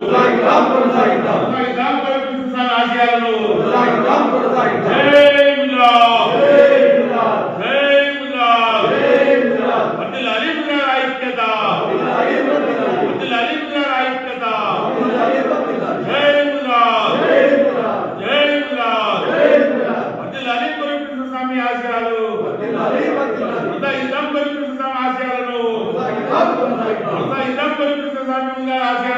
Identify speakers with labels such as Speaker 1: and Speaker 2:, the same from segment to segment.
Speaker 1: కొనసాగిద్దాం. కొనసాగిద్దాం
Speaker 2: కొనసాగిద్దాం కొనసాగిద్దాం ఆశయాలను.
Speaker 1: కొనసాగిద్దాం కొనసాగిద్దాం.
Speaker 2: జై గుజరాత్
Speaker 1: జై గుజరాత్
Speaker 2: జై గుజరాత్
Speaker 1: జై గుజరాత్
Speaker 2: వడ్డీల అలీ గుజరాత్ ఐక్యత.
Speaker 1: అలీ వర్ధిల్లాలి.
Speaker 2: వడ్డీల అలీ గుజరాత్ ఐక్యత.
Speaker 1: అలీ వర్ధిల్లాలి.
Speaker 2: జై గుజరాత్
Speaker 1: జై గుజరాత్
Speaker 2: జై గుజరాత్
Speaker 1: జై గుజరాత్
Speaker 2: వడ్డీల అలీ కొరకు స్వామి ఆశయాలు
Speaker 1: వర్ధిల్లాలి, వర్ధిల్లాలి.
Speaker 2: కొనసాగిద్దాం కొరకు స్వామి ఆశయాలను.
Speaker 1: కొనసాగిద్దాం. కొనసాగిద్దాం
Speaker 2: కొనసాగిద్దాం కొరకు స్వామి గారి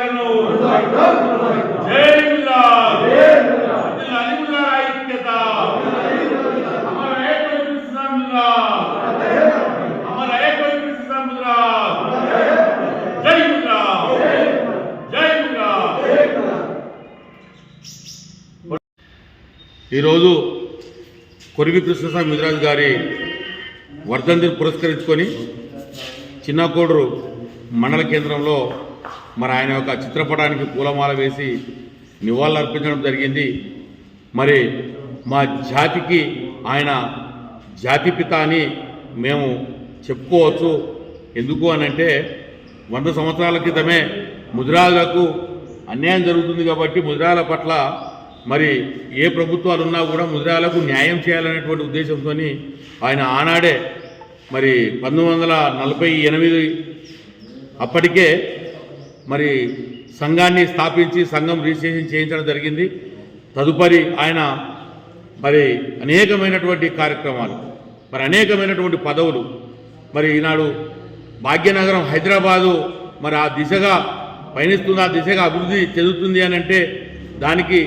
Speaker 3: ఈరోజు కొరివి కృష్ణస్వామి ముదిరాజు గారి వర్ధంతిని పురస్కరించుకొని చిన్నకోడూరు మండల కేంద్రంలో మరి ఆయన యొక్క చిత్రపటానికి పూలమాల వేసి నివాళులు అర్పించడం జరిగింది. మరి మా జాతికి ఆయన జాతిపిత అని మేము చెప్పుకోవచ్చు. ఎందుకు అని అంటే వంద సంవత్సరాల క్రితమే ముదిరాలకు అన్యాయం జరుగుతుంది కాబట్టి ముదిరాల పట్ల మరి ఏ ప్రభుత్వాలు ఉన్నా కూడా ముదిరాలకు న్యాయం చేయాలనేటువంటి ఉద్దేశంతో ఆయన ఆనాడే మరి పంతొమ్మిది వందల నలభై ఎనిమిది అప్పటికే మరి సంఘాన్ని స్థాపించి సంఘం రిజిస్ట్రేషన్ చేయించడం జరిగింది. తదుపరి ఆయన మరి అనేకమైనటువంటి కార్యక్రమాలు మరి అనేకమైనటువంటి పదవులు మరి ఈనాడు భాగ్యనగరం హైదరాబాదు మరి ఆ దిశగా పయనిస్తుంది ఆ దిశగా అభివృద్ధి చెందుతుంది అని అంటే దానికి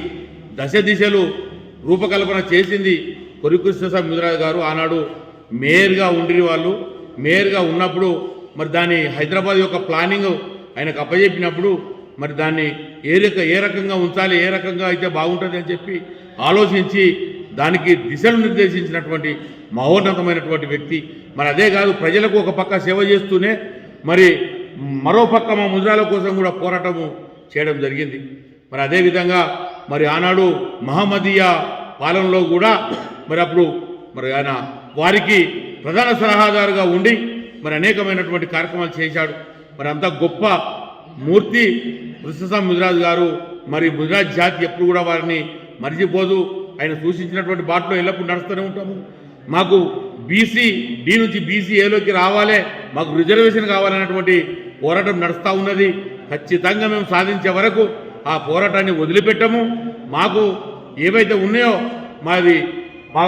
Speaker 3: దశ దిశలు రూపకల్పన చేసింది కొరికృష్ణస్వామి ముదిరాజు గారు. ఆనాడు మేయర్గా ఉండి వాళ్ళు. మేయర్గా ఉన్నప్పుడు మరి దాని హైదరాబాద్ యొక్క ప్లానింగ్ ఆయనకు అప్పజెప్పినప్పుడు మరి దాన్ని ఏ రక ఏ రకంగా ఉంచాలి ఏ రకంగా అయితే బాగుంటుంది అని చెప్పి ఆలోచించి దానికి దిశలు నిర్దేశించినటువంటి మహోన్నతమైనటువంటి వ్యక్తి. మరి అదే కాదు ప్రజలకు ఒక పక్క సేవ చేస్తూనే మరి మరో పక్క మా ముద్రాల కోసం కూడా పోరాటము చేయడం జరిగింది. మరి అదేవిధంగా మరి ఆనాడు మహమ్మదీయ పాలనలో కూడా మరి అప్పుడు మరి ఆయన వారికి ప్రధాన సలహాదారుగా ఉండి మరి అనేకమైనటువంటి కార్యక్రమాలు చేశాడు. మరి అంత గొప్ప మూర్తి కృష్ణస్వామి ముజరాజ్ గారు మరి ముదిరాజ్ జాతి ఎప్పుడు కూడా వారిని మరిచిపోదు. ఆయన సూచించినటువంటి బాటలో ఎల్లప్పుడూ నడుస్తూనే ఉంటాము. మాకు బీసీ డి నుంచి బీసీ ఏలోకి రావాలే మాకు రిజర్వేషన్ కావాలన్నటువంటి పోరాటం నడుస్తూ ఉన్నది. ఖచ్చితంగా మేము సాధించే వరకు ఆ పోరాటాన్ని వదిలిపెట్టము. మాకు ఏవైతే ఉన్నాయో మాది మా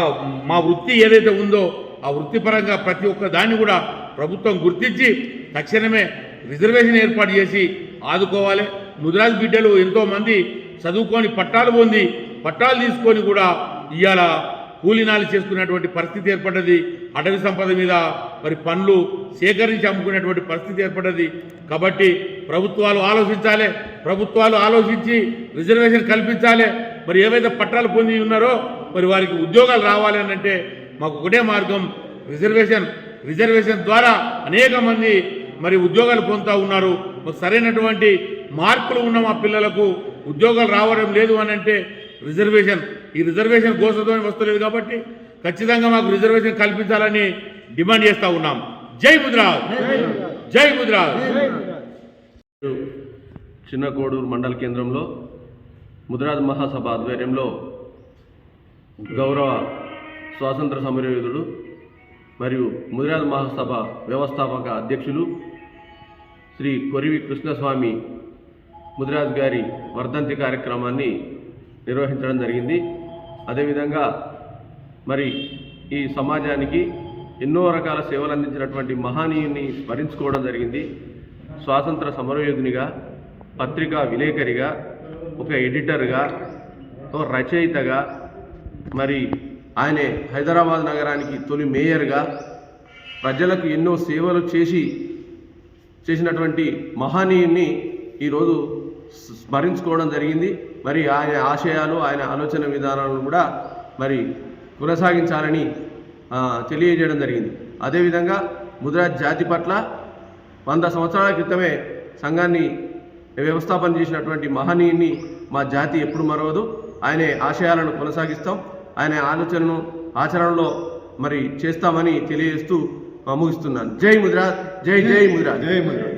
Speaker 3: మా వృత్తి ఏదైతే ఉందో ఆ వృత్తిపరంగా ప్రతి ఒక్క దాన్ని కూడా ప్రభుత్వం గుర్తించి తక్షణమే రిజర్వేషన్ ఏర్పాటు చేసి ఆదుకోవాలి. ముదిరాజు బిడ్డలు ఎంతోమంది చదువుకొని పట్టాలు పొంది పట్టాలు తీసుకొని కూడా ఇవాళ కూలీనాలు చేసుకునేటువంటి పరిస్థితి ఏర్పడ్డది. అటవీ సంపద మీద మరి పనులు సేకరించి అమ్ముకునేటువంటి పరిస్థితి ఏర్పడ్డది. కాబట్టి ప్రభుత్వాలు ఆలోచించాలి. ప్రభుత్వాలు ఆలోచించి రిజర్వేషన్ కల్పించాలి. మరి ఏవైతే పట్టాలు పొంది ఉన్నారో మరి వారికి ఉద్యోగాలు రావాలి అంటే మాకు ఒకటే మార్గం. రిజర్వేషన్ రిజర్వేషన్ ద్వారా అనేక మంది మరి ఉద్యోగాలు పొందుతూ ఉన్నారు. సరైనటువంటి మార్కులు ఉన్న మా పిల్లలకు ఉద్యోగాలు రావడం లేదు అని అంటే రిజర్వేషన్. ఈ రిజర్వేషన్ కోసతో వస్తలేదు కాబట్టి ఖచ్చితంగా మాకు రిజర్వేషన్ కల్పించాలని డిమాండ్ చేస్తూ ఉన్నాం. జై గుజరాత్ జై గుజరాత్
Speaker 4: చిన్న కోడూరు మండల కేంద్రంలో ముద్రాజ్ మహాసభ ఆధ్వర్యంలో గౌరవ స్వాతంత్ర సమరయోధుడు మరియు ముదిరాజ్ మహాసభ వ్యవస్థాపక అధ్యక్షులు శ్రీ కొరివి కృష్ణస్వామి ముదిరాజ్ గారి వర్ధంతి కార్యక్రమాన్ని నిర్వహించడం జరిగింది. అదేవిధంగా మరి ఈ సమాజానికి ఎన్నో రకాల సేవలు అందించినటువంటి మహనీయుని స్మరించుకోవడం జరిగింది. స్వాతంత్ర సమరయోధునిగా పత్రికా విలేకరిగా ఒక ఎడిటర్గా ఒక రచయితగా మరి ఆయనే హైదరాబాద్ నగరానికి తొలి మేయర్గా ప్రజలకు ఎన్నో సేవలు చేసి చేసినటువంటి మహనీయుని ఈరోజు స్మరించుకోవడం జరిగింది. మరి ఆయన ఆశయాలు ఆయన ఆలోచన విధానాలను కూడా మరి కొనసాగించాలని తెలియజేయడం జరిగింది. అదేవిధంగా ముద్రాజ్ జాతి పట్ల వంద సంవత్సరాల క్రితమే సంఘాన్ని వ్యవస్థాపన చేసినటువంటి మహనీయుని మా జాతి ఎప్పుడు మరవదు. ఆయన ఆశయాలను కొనసాగిస్తాం. ఆయన ఆలోచనను ఆచరణలో మరి చేస్తామని తెలియజేస్తూ ముగిస్తున్నాను జై ముద్రాజ్ జై జై ముద్రాజ్
Speaker 1: జై ముద్ర.